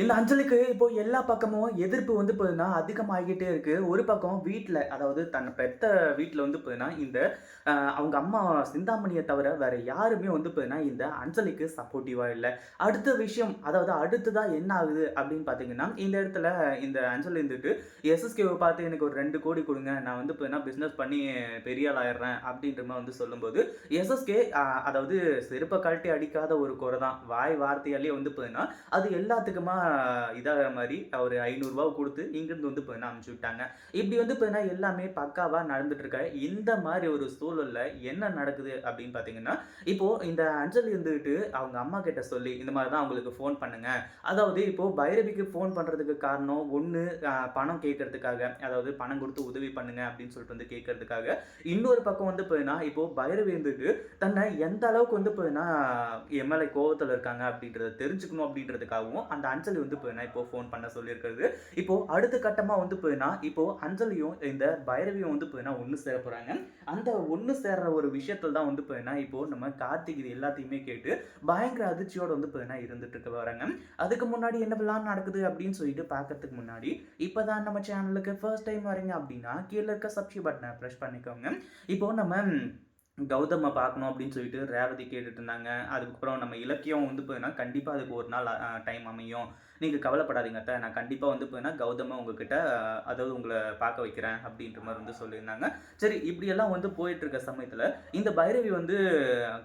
இல்லை அஞ்சலிக்கு இப்போ எல்லா பக்கமும் எதிர்ப்பு வந்து போதுன்னா அதிகமாகிட்டே இருக்கு. ஒரு பக்கம் வீட்டில் அதாவது தன் பெத்த வீட்டில் வந்து போதுன்னா இந்த அவங்க அம்மா சிந்தாமணியை தவிர வேற யாருமே வந்து போதுன்னா இந்த அஞ்சலிக்கு சப்போர்ட்டிவாக இல்லை. அடுத்த விஷயம் அதாவது அடுத்ததா என்ன ஆகுது அப்படின்னு பார்த்தீங்கன்னா இந்த இடத்துல இந்த அஞ்சலி இருந்துட்டு எஸ்எஸ்கேவை பார்த்து எனக்கு ஒரு ரெண்டு கோடி கொடுங்க நான் வந்து போதுன்னா பிஸ்னஸ் பண்ணி பெரிய ஆள் ஆயிடுறேன் அப்படின்ற மாதிரி வந்து சொல்லும்போது எஸ்எஸ்கே அதாவது செருப்பை கழட்டி அடிக்காத ஒரு குறை தான் வாய் வார்த்தையாலே வந்து போதுன்னா அது எல்லாத்துக்குமா இதாகிற மாதிரி ஒரு ஐநூறுரூவா கொடுத்து இங்கிருந்து வந்து பார்த்தீங்கன்னா அமுச்சு விட்டாங்க. இப்படி வந்து பார்த்தீங்கன்னா எல்லாமே பக்காவாக நடந்துட்டுருக்க இந்த மாதிரி ஒரு சூழலில் என்ன நடக்குது அப்படின்னு பார்த்தீங்கன்னா இப்போது இந்த அஞ்சலி இருந்துட்டு அவங்க அம்மா கிட்ட சொல்லி இந்த மாதிரி தான் அவங்களுக்கு ஃபோன் பண்ணுங்கள் அதாவது இப்போது பைரவிக்கு ஃபோன் பண்ணுறதுக்கு காரணம் ஒன்று பணம் கேட்கறதுக்காக அதாவது பணம் கொடுத்து உதவி பண்ணுங்க அப்படின்னு சொல்லிட்டு வந்து கேட்கறதுக்காக இன்னொரு பக்கம் வந்து போயினா இப்போது பைரவி இருந்துட்டு தன்னை எந்த அளவுக்கு வந்து போயினா எம்எல்ஏ கோவத்தில் இருக்காங்க அப்படின்றத தெரிஞ்சுக்கணும் அப்படின்றதுக்காகவும் அந்த அஞ்சலி வந்து போயினா இப்போ ஃபோன் பண்ண சொல்லியிருக்கிறது. இப்போ அடுத்த கட்டமாக வந்து போயினா இப்போ அஞ்சலியும் இந்த பைரவியும் வந்து போயினா ஒன்று சேர போகிறாங்க அந்த ஒன்று சேர்ற ஒரு விஷயத்தில் தான் வந்து போயினா இப்போ நம்ம கார்த்திக் இது எல்லாத்தையுமே கேட்டு பயங்கர அதிர்ச்சியோடு வந்து போயினா இருந்துட்டு இருக்க வராங்க அதுக்கு முன்னாடி என்னவெல்லாம் நடக்குது அப்படின்னு சொல்லிட்டு பார்க்கறதுக்கு முன்னாடி இப்போ தான் நம்ம சேனலுக்கு ஃபர்ஸ்ட் டைம் வரீங்க அப்படின்னா கீழே இருக்க சப்ஸ்கிரைப் பட்டனை ப்ரெஸ் பண்ணிக்கோங்க. இப்போ நம்ம கௌதமை பார்க்கணும் அப்படின்னு சொல்லிட்டு ரேவதி கேட்டுட்டு இருந்தாங்க. அதுக்கப்புறம் நம்ம இலக்கியம் வந்து போயினா கண்டிப்பாக அதுக்கு ஒரு நாள் டைம் அமையும். நீங்கள் கவலைப்படாதீங்க அத்தை. நான் கண்டிப்பாக வந்து போயினா கௌதமாக உங்ககிட்ட அதாவது உங்களை பார்க்க வைக்கிறேன் அப்படின்ற மாதிரி வந்து சொல்லியிருந்தாங்க. சரி இப்படியெல்லாம் வந்து போயிட்டு இருக்க சமயத்தில் இந்த பைரவி வந்து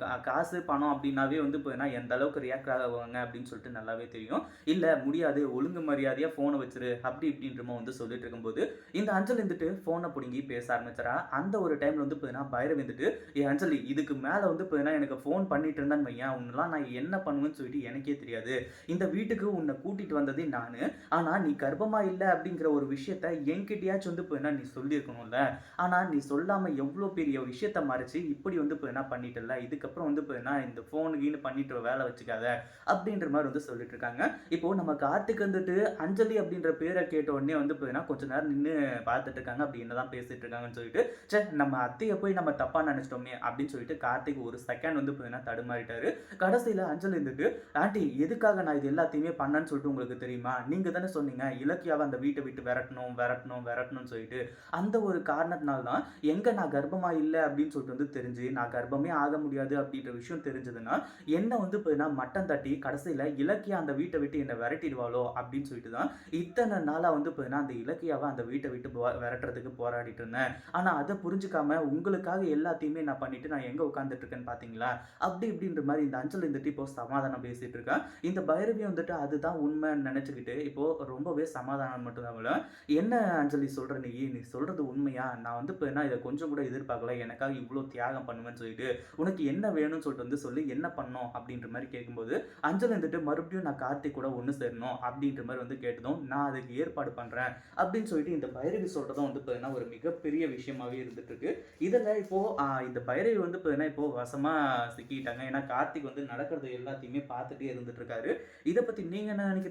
கா- காசு பணம் அப்படின்னாவே வந்து போனால் எந்த அளவுக்கு ரியாக்ட் ஆகுவாங்க அப்படின்னு சொல்லிட்டு நல்லாவே தெரியும். இல்லை முடியாது ஒழுங்கு மரியாதையாக ஃபோனை வச்சிரு அப்படி இப்படின்றமோ வந்து சொல்லிட்டு இருக்கும்போது இந்த அஞ்சல் இருந்துட்டு ஃபோனை பிடுங்கி பேச ஆரம்பிச்சாரா அந்த ஒரு டைமில் வந்து போயினா பைரவி வந்துட்டு ஏ அஞ்சலி இதுக்கு மேலே வந்து போயினா எனக்கு ஃபோன் பண்ணிட்டு இருந்தான்னு வையன். உன்னெல்லாம் நான் என்ன பண்ணுவேன்னு சொல்லிட்டு எனக்கே தெரியாது. இந்த வீட்டுக்கு உன்னை கூட்டி கூட்டிட்டு வந்ததே நான். ஆனால் நீ கர்ப்பமா இல்லை அப்படிங்கிற ஒரு விஷயத்த என்கிட்டயாச்சும் வந்து போயினா நீ சொல்லியிருக்கணும்ல? ஆனால் நீ சொல்லாமல் எவ்வளோ பெரிய விஷயத்த மறைச்சு இப்படி வந்து போயினா பண்ணிட்டல இதுக்கப்புறம் வந்து போயினா இந்த ஃபோனு கீனு பண்ணிட்டு வேலை வச்சுக்காத? அப்படின்ற மாதிரி வந்து சொல்லிட்டு இருக்காங்க. இப்போது நம்ம கார்த்திக் வந்துட்டு அஞ்சலி அப்படின்ற பேரை கேட்ட உடனே வந்து போயினா கொஞ்ச நேரம் நின்று பார்த்துட்டு இருக்காங்க. அப்படி என்னதான் பேசிட்டு இருக்காங்கன்னு சொல்லிட்டு சே நம்ம அத்தையை போய் நம்ம தப்பாக நினைச்சிட்டோமே அப்படின்னு சொல்லிட்டு கார்த்திக் ஒரு செகண்ட் வந்து போயினா தடுமாறிட்டாரு. கடைசியில் அஞ்சலி இருந்துட்டு ஆண்டி எதுக்காக நான் இது எல்லாத்தையுமே பண்ணேன்னு சொல்லிட்டு உங்களுக்கு தெரியுமா? நீங்க தானே சொன்னீங்க இலக்கியாவை அந்த வீட்டை விட்டு விரட்டணும் விரட்டணும் விரட்டணும்னு சொல்லிட்டு. அந்த ஒரு காரணத்தினால தான் எங்க நான் கர்ப்பமாக இல்லை அப்படின்னு சொல்லிட்டு வந்து தெரிஞ்சு நான் கர்ப்பமே ஆக முடியாது அப்படின்ற விஷயம் தெரிஞ்சதுன்னா என்ன வந்து போயினா மட்டம் தட்டி கடைசியில் இலக்கியா அந்த வீட்டை விட்டு என்னை விரட்டிடுவாளோ அப்படின்னு சொல்லிட்டு தான் இத்தனை நாளாக வந்து இப்போ அந்த இலக்கியாவை அந்த வீட்டை விட்டு போ- விரட்டுறதுக்கு போராடிட்டு இருந்தேன். ஆனால் அதை புரிஞ்சுக்காம உங்களுக்காக எல்லாத்தையுமே நான் பண்ணிட்டு நான் எங்கே உட்காந்துட்டு இருக்கேன்னு பாத்தீங்களா? அப்படி இப்படின்ற மாதிரி இந்த அஞ்சல் இருந்துட்டு இப்போ சமாதானம் பேசிட்டு இருக்கேன். இந்த பைரவி வந்துட்டு அதுதான் உண்மை உண்மைன்னு நினச்சிக்கிட்டு இப்போது ரொம்பவே சமாதானம் மட்டும் தான் என்ன அஞ்சலி சொல்கிற நீ? நீ சொல்கிறது உண்மையா? நான் வந்து இப்போ என்ன இதை கொஞ்சம் கூட எதிர்பார்க்கல. எனக்காக இவ்வளோ தியாகம் பண்ணுவேன்னு சொல்லிட்டு உனக்கு என்ன வேணும்னு சொல்லிட்டு வந்து சொல்லி என்ன பண்ணோம் அப்படின்ற மாதிரி கேட்கும்போது அஞ்சல் வந்துட்டு மறுபடியும் நான் கார்த்திக் கூட ஒன்று சேரணும் அப்படின்ற மாதிரி வந்து கேட்டதும் நான் அதுக்கு ஏற்பாடு பண்ணுறேன் அப்படின்னு சொல்லிட்டு இந்த பைரவி சொல்கிறதும் வந்து பார்த்தீங்கன்னா ஒரு மிகப்பெரிய விஷயமாகவே இருந்துட்டு இருக்கு இதில் இப்போது இந்த பைரவி வந்து பார்த்தீங்கன்னா இப்போ வசமாக சிக்கிட்டாங்க. ஏன்னா கார்த்திக் வந்து நடக்கிறது எல்லாத்தையுமே பார்த்துட்டே இருந்துட்டு இருக்காரு இதை பற்றி நீங்கள் என்ன நினைக்கிறீங்க?